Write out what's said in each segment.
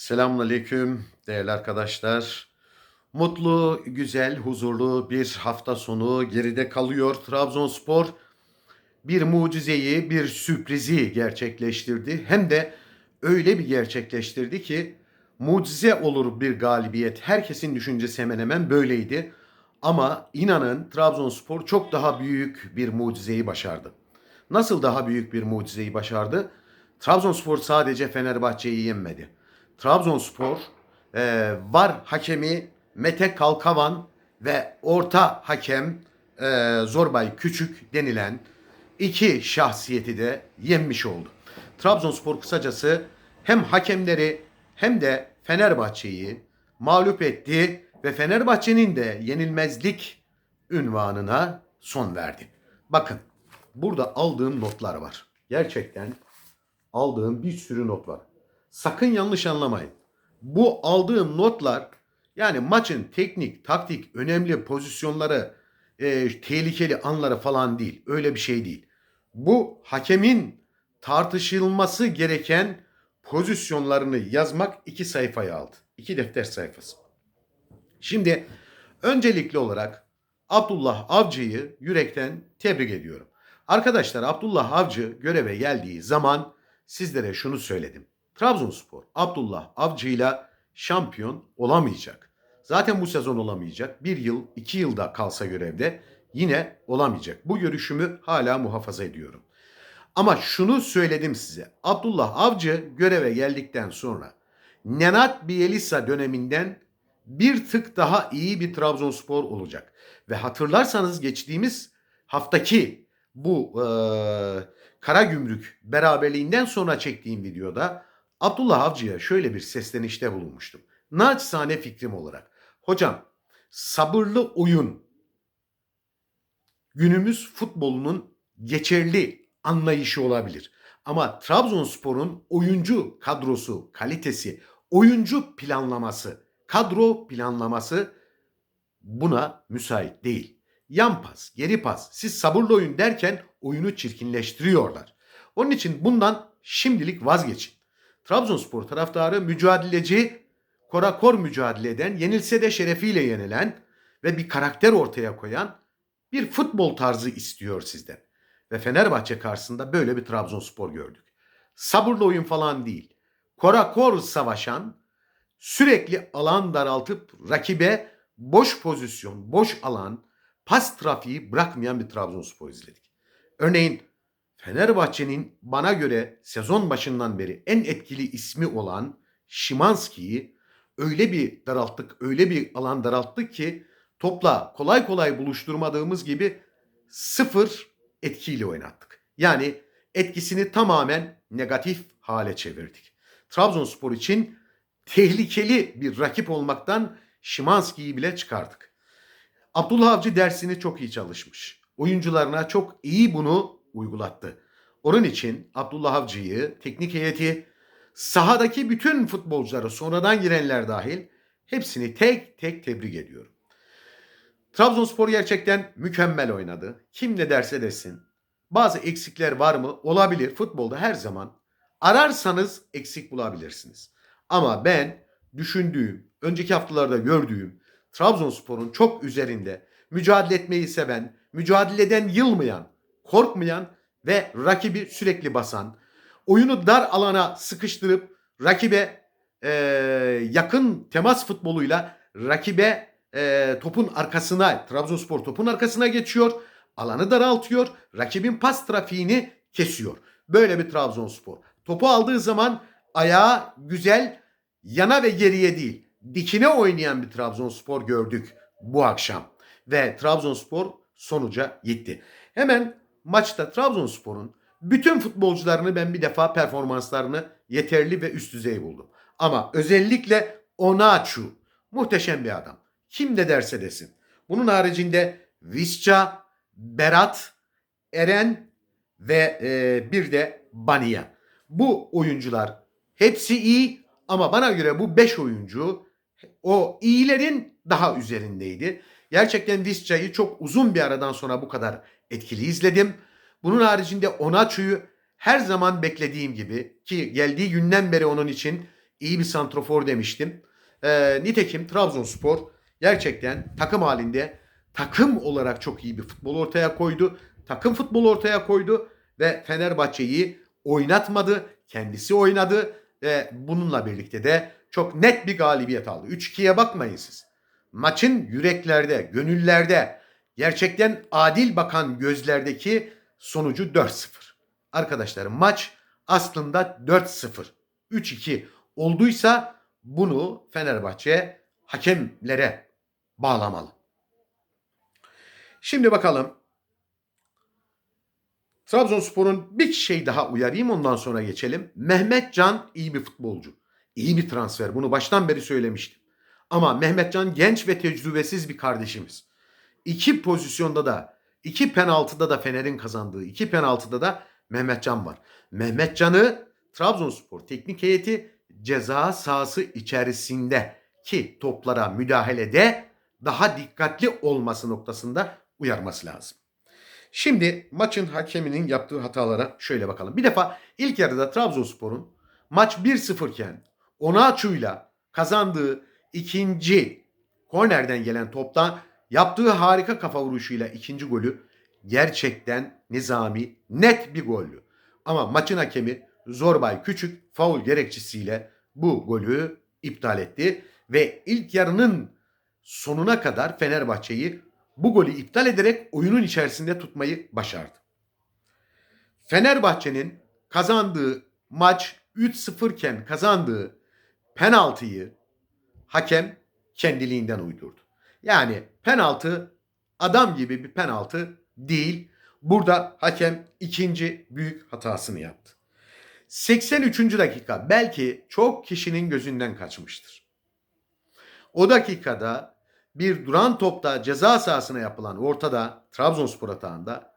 Selamünaleyküm değerli arkadaşlar. Mutlu, güzel, huzurlu bir hafta sonu geride kalıyor. Trabzonspor bir mucizeyi, bir sürprizi gerçekleştirdi. Hem de öyle bir gerçekleştirdi ki mucize olur bir galibiyet. Herkesin düşüncesi hemen hemen böyleydi. Ama inanın Trabzonspor çok daha büyük bir mucizeyi başardı. Nasıl daha büyük bir mucizeyi başardı? Trabzonspor sadece Fenerbahçe'yi yenmedi. Trabzonspor e, var hakemi Mete Kalkavan ve orta hakem e, Zorbay Küçük denilen iki şahsiyeti de yenmiş oldu. Trabzonspor kısacası hem hakemleri hem de Fenerbahçe'yi mağlup etti ve Fenerbahçe'nin de yenilmezlik ünvanına son verdi. Bakın burada aldığım notlar var. Gerçekten aldığım bir sürü not var. Sakın yanlış anlamayın. Bu aldığım notlar yani maçın teknik, taktik, önemli pozisyonları, e, tehlikeli anları falan değil. Öyle bir şey değil. Bu hakemin tartışılması gereken pozisyonlarını yazmak iki sayfaya aldı. İki defter sayfası. Şimdi öncelikli olarak Abdullah Avcı'yı yürekten tebrik ediyorum. Arkadaşlar Abdullah Avcı göreve geldiği zaman sizlere şunu söyledim. Trabzonspor Abdullah Avcı'yla şampiyon olamayacak. Zaten bu sezon olamayacak. Bir yıl, iki yılda kalsa görevde yine olamayacak. Bu görüşümü hala muhafaza ediyorum. Ama şunu söyledim size. Abdullah Avcı göreve geldikten sonra Nenat Bielisa döneminden bir tık daha iyi bir Trabzonspor olacak. Ve hatırlarsanız geçtiğimiz haftaki bu e, Karagümrük beraberliğinden sonra çektiğim videoda Abdullah Avcı'ya şöyle bir seslenişte bulunmuştum. Naçizane fikrim olarak. Hocam sabırlı oyun günümüz futbolunun geçerli anlayışı olabilir. Ama Trabzonspor'un oyuncu kadrosu, kalitesi, oyuncu planlaması, kadro planlaması buna müsait değil. Yan pas, geri pas, siz sabırlı oyun derken oyunu çirkinleştiriyorlar. Onun için bundan şimdilik vazgeçin. Trabzonspor taraftarı mücadeleci, korakor mücadele eden, yenilse de şerefiyle yenilen ve bir karakter ortaya koyan bir futbol tarzı istiyor sizden. Ve Fenerbahçe karşısında böyle bir Trabzonspor gördük. Sabırlı oyun falan değil. Korakor savaşan, sürekli alan daraltıp rakibe boş pozisyon, boş alan, pas trafiği bırakmayan bir Trabzonspor izledik. Örneğin Fenerbahçe'nin bana göre sezon başından beri en etkili ismi olan Şimanski'yi öyle bir daralttık, öyle bir alan daralttık ki topla kolay kolay buluşturmadığımız gibi sıfır etkiyle oynattık. Yani etkisini tamamen negatif hale çevirdik. Trabzonspor için tehlikeli bir rakip olmaktan Şimanski'yi bile çıkardık. Abdullah Avcı dersini çok iyi çalışmış. Oyuncularına çok iyi bunu uygulattı. Onun için Abdullah Avcı'yı, teknik heyeti, sahadaki bütün futbolcuları sonradan girenler dahil hepsini tek tek tebrik ediyorum. Trabzonspor gerçekten mükemmel oynadı. Kim ne derse desin. Bazı eksikler var mı? Olabilir. Futbolda her zaman ararsanız eksik bulabilirsiniz. Ama ben düşündüğüm, önceki haftalarda gördüğüm Trabzonspor'un çok üzerinde mücadele etmeyi seven, mücadeleden yılmayan, korkmayan ve rakibi sürekli basan, oyunu dar alana sıkıştırıp rakibe e, yakın temas futboluyla rakibe e, topun arkasına, Trabzonspor topun arkasına geçiyor, alanı daraltıyor, rakibin pas trafiğini kesiyor. Böyle bir Trabzonspor. Topu aldığı zaman ayağı güzel yana ve geriye değil, dikine oynayan bir Trabzonspor gördük bu akşam. Ve Trabzonspor sonuca gitti. Hemen maçta Trabzonspor'un bütün futbolcularını ben bir defa performanslarını yeterli ve üst düzey buldum. Ama özellikle Onaçu muhteşem bir adam. Kim de derse desin. Bunun haricinde Visca, Berat, Eren ve e, bir de Bania. Bu oyuncular hepsi iyi ama bana göre bu 5 oyuncu o iyilerin daha üzerindeydi. Gerçekten Visca'yı çok uzun bir aradan sonra bu kadar etkili izledim. Bunun haricinde Onaçu'yu her zaman beklediğim gibi ki geldiği günden beri onun için iyi bir santrofor demiştim. Ee, nitekim Trabzonspor gerçekten takım halinde takım olarak çok iyi bir futbol ortaya koydu. Takım futbol ortaya koydu ve Fenerbahçe'yi oynatmadı. Kendisi oynadı ve bununla birlikte de çok net bir galibiyet aldı. 3-2'ye bakmayın siz. Maçın yüreklerde, gönüllerde gerçekten adil bakan gözlerdeki sonucu 4-0. Arkadaşlar maç aslında 4-0. 3-2 olduysa bunu Fenerbahçe hakemlere bağlamalı. Şimdi bakalım. Trabzonspor'un bir şey daha uyarayım ondan sonra geçelim. Mehmet Can iyi bir futbolcu. İyi bir transfer. Bunu baştan beri söylemiştim. Ama Mehmet Can genç ve tecrübesiz bir kardeşimiz. İki pozisyonda da, iki penaltıda da Fener'in kazandığı, iki penaltıda da Mehmet Can var. Mehmet Can'ı Trabzonspor teknik heyeti ceza sahası içerisinde ki toplara müdahalede daha dikkatli olması noktasında uyarması lazım. Şimdi maçın hakeminin yaptığı hatalara şöyle bakalım. Bir defa ilk yarıda Trabzonspor'un maç 1-0 iken Onaçu'yla kazandığı ikinci kornerden gelen toptan yaptığı harika kafa vuruşuyla ikinci golü gerçekten nizami net bir gollü. Ama maçın hakemi Zorbay Küçük faul gerekçesiyle bu golü iptal etti ve ilk yarının sonuna kadar Fenerbahçe'yi bu golü iptal ederek oyunun içerisinde tutmayı başardı. Fenerbahçe'nin kazandığı maç 3-0 iken kazandığı penaltıyı hakem kendiliğinden uydurdu. Yani penaltı adam gibi bir penaltı değil. Burada hakem ikinci büyük hatasını yaptı. 83. dakika belki çok kişinin gözünden kaçmıştır. O dakikada bir duran topta ceza sahasına yapılan ortada Trabzonspor atağında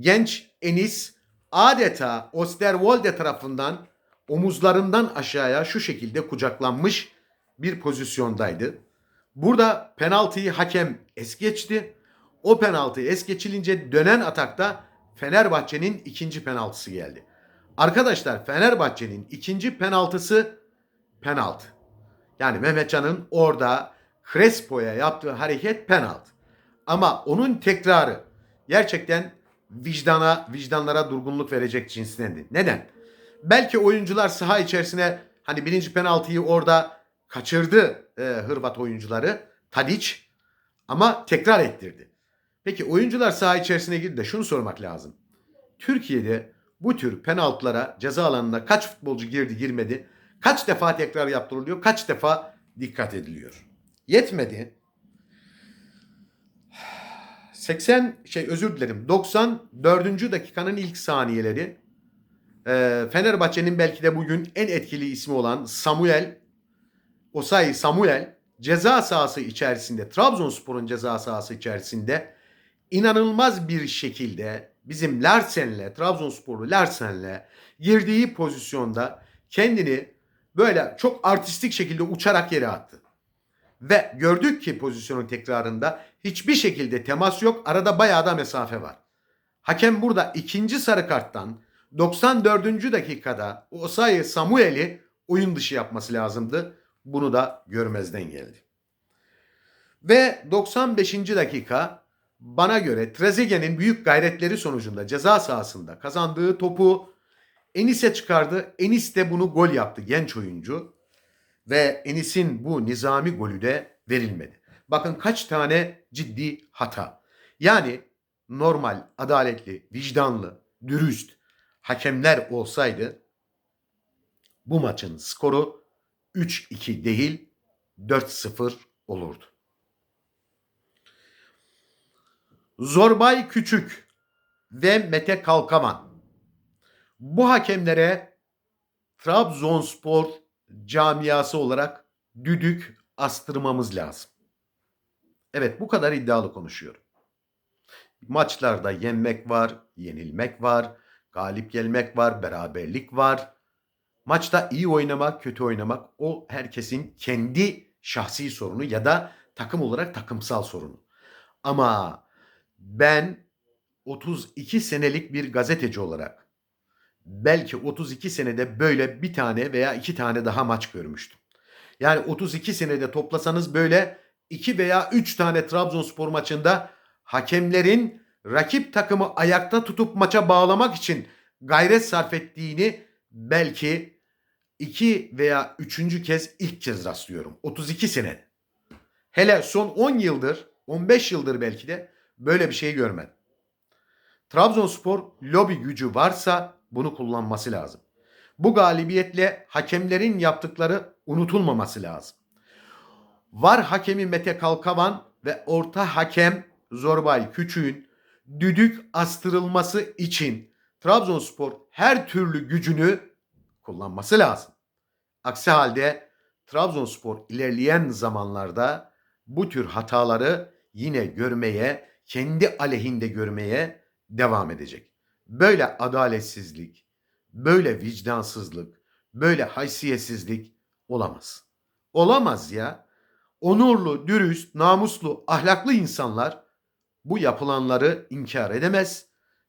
genç Enis adeta Osterwolde tarafından omuzlarından aşağıya şu şekilde kucaklanmış bir pozisyondaydı. Burada penaltıyı hakem es geçti. O penaltı es geçilince dönen atakta Fenerbahçe'nin ikinci penaltısı geldi. Arkadaşlar Fenerbahçe'nin ikinci penaltısı penaltı. Yani Mehmetcan'ın orada Crespo'ya yaptığı hareket penaltı. Ama onun tekrarı gerçekten vicdana, vicdanlara durgunluk verecek cinsindendi. Neden? Belki oyuncular saha içerisine hani birinci penaltıyı orada kaçırdı e, Hırvat oyuncuları Tadic ama tekrar ettirdi. Peki oyuncular saha içerisine girdi de şunu sormak lazım. Türkiye'de bu tür penaltılara ceza alanına kaç futbolcu girdi girmedi? Kaç defa tekrar yaptırılıyor? Kaç defa dikkat ediliyor? Yetmedi. 80 şey özür dilerim 94. dakikanın ilk saniyeleri e, Fenerbahçe'nin belki de bugün en etkili ismi olan Samuel Osayi Samuel ceza sahası içerisinde Trabzonspor'un ceza sahası içerisinde inanılmaz bir şekilde bizim Larsen'le Trabzonsporlu Larsen'le girdiği pozisyonda kendini böyle çok artistik şekilde uçarak yere attı. Ve gördük ki pozisyonun tekrarında hiçbir şekilde temas yok. Arada bayağı da mesafe var. Hakem burada ikinci sarı karttan 94. dakikada Osayi Samuel'i oyun dışı yapması lazımdı. Bunu da görmezden geldi. Ve 95. dakika bana göre Trezeguet'in büyük gayretleri sonucunda ceza sahasında kazandığı topu Enis'e çıkardı. Enis de bunu gol yaptı genç oyuncu. Ve Enis'in bu nizami golü de verilmedi. Bakın kaç tane ciddi hata. Yani normal, adaletli, vicdanlı, dürüst hakemler olsaydı bu maçın skoru 3-2 değil 4-0 olurdu. Zorbay Küçük ve Mete Kalkaman. Bu hakemlere Trabzonspor camiası olarak düdük astırmamız lazım. Evet bu kadar iddialı konuşuyorum. Maçlarda yenmek var, yenilmek var, galip gelmek var, beraberlik var. Maçta iyi oynamak, kötü oynamak o herkesin kendi şahsi sorunu ya da takım olarak takımsal sorunu. Ama ben 32 senelik bir gazeteci olarak belki 32 senede böyle bir tane veya iki tane daha maç görmüştüm. Yani 32 senede toplasanız böyle 2 veya 3 tane Trabzonspor maçında hakemlerin rakip takımı ayakta tutup maça bağlamak için gayret sarf ettiğini belki 2 veya 3. kez ilk kez rastlıyorum. 32 sene. Hele son 10 yıldır, 15 yıldır belki de böyle bir şey görmedim. Trabzonspor lobi gücü varsa bunu kullanması lazım. Bu galibiyetle hakemlerin yaptıkları unutulmaması lazım. Var hakemi Mete Kalkavan ve orta hakem Zorbay Küçük'ün düdük astırılması için Trabzonspor her türlü gücünü kullanması lazım. Aksi halde Trabzonspor ilerleyen zamanlarda bu tür hataları yine görmeye, kendi aleyhinde görmeye devam edecek. Böyle adaletsizlik, böyle vicdansızlık, böyle haysiyetsizlik olamaz. Olamaz ya. Onurlu, dürüst, namuslu, ahlaklı insanlar bu yapılanları inkar edemez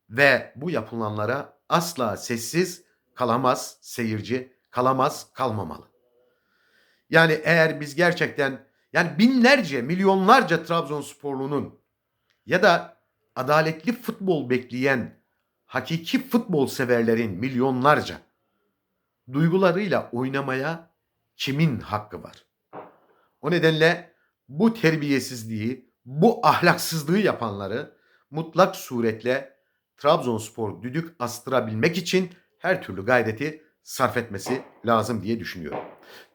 ve bu yapılanlara asla sessiz kalamaz seyirci, kalamaz kalmamalı. Yani eğer biz gerçekten yani binlerce, milyonlarca Trabzonsporlunun ya da adaletli futbol bekleyen hakiki futbol severlerin milyonlarca duygularıyla oynamaya kimin hakkı var? O nedenle bu terbiyesizliği, bu ahlaksızlığı yapanları mutlak suretle Trabzonspor düdük astırabilmek için her türlü gayreti sarf etmesi lazım diye düşünüyorum.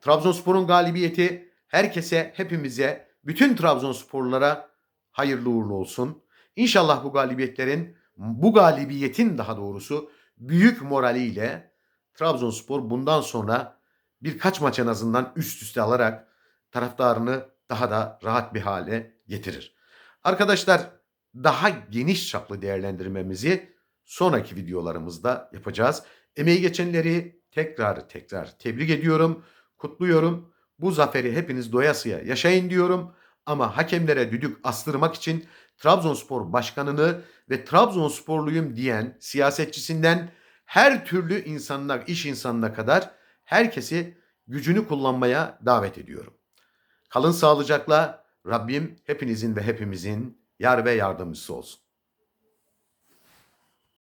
Trabzonspor'un galibiyeti herkese, hepimize, bütün Trabzonsporlulara hayırlı uğurlu olsun. İnşallah bu galibiyetlerin, bu galibiyetin daha doğrusu büyük moraliyle Trabzonspor bundan sonra birkaç maç en azından üst üste alarak taraftarını daha da rahat bir hale getirir. Arkadaşlar daha geniş çaplı değerlendirmemizi sonraki videolarımızda yapacağız. Emeği geçenleri tekrar tekrar tebrik ediyorum, kutluyorum. Bu zaferi hepiniz doyasıya yaşayın diyorum. Ama hakemlere düdük astırmak için Trabzonspor başkanını ve Trabzonsporluyum diyen siyasetçisinden her türlü insanına, iş insanına kadar herkesi gücünü kullanmaya davet ediyorum. Kalın sağlıcakla Rabbim hepinizin ve hepimizin yar ve yardımcısı olsun.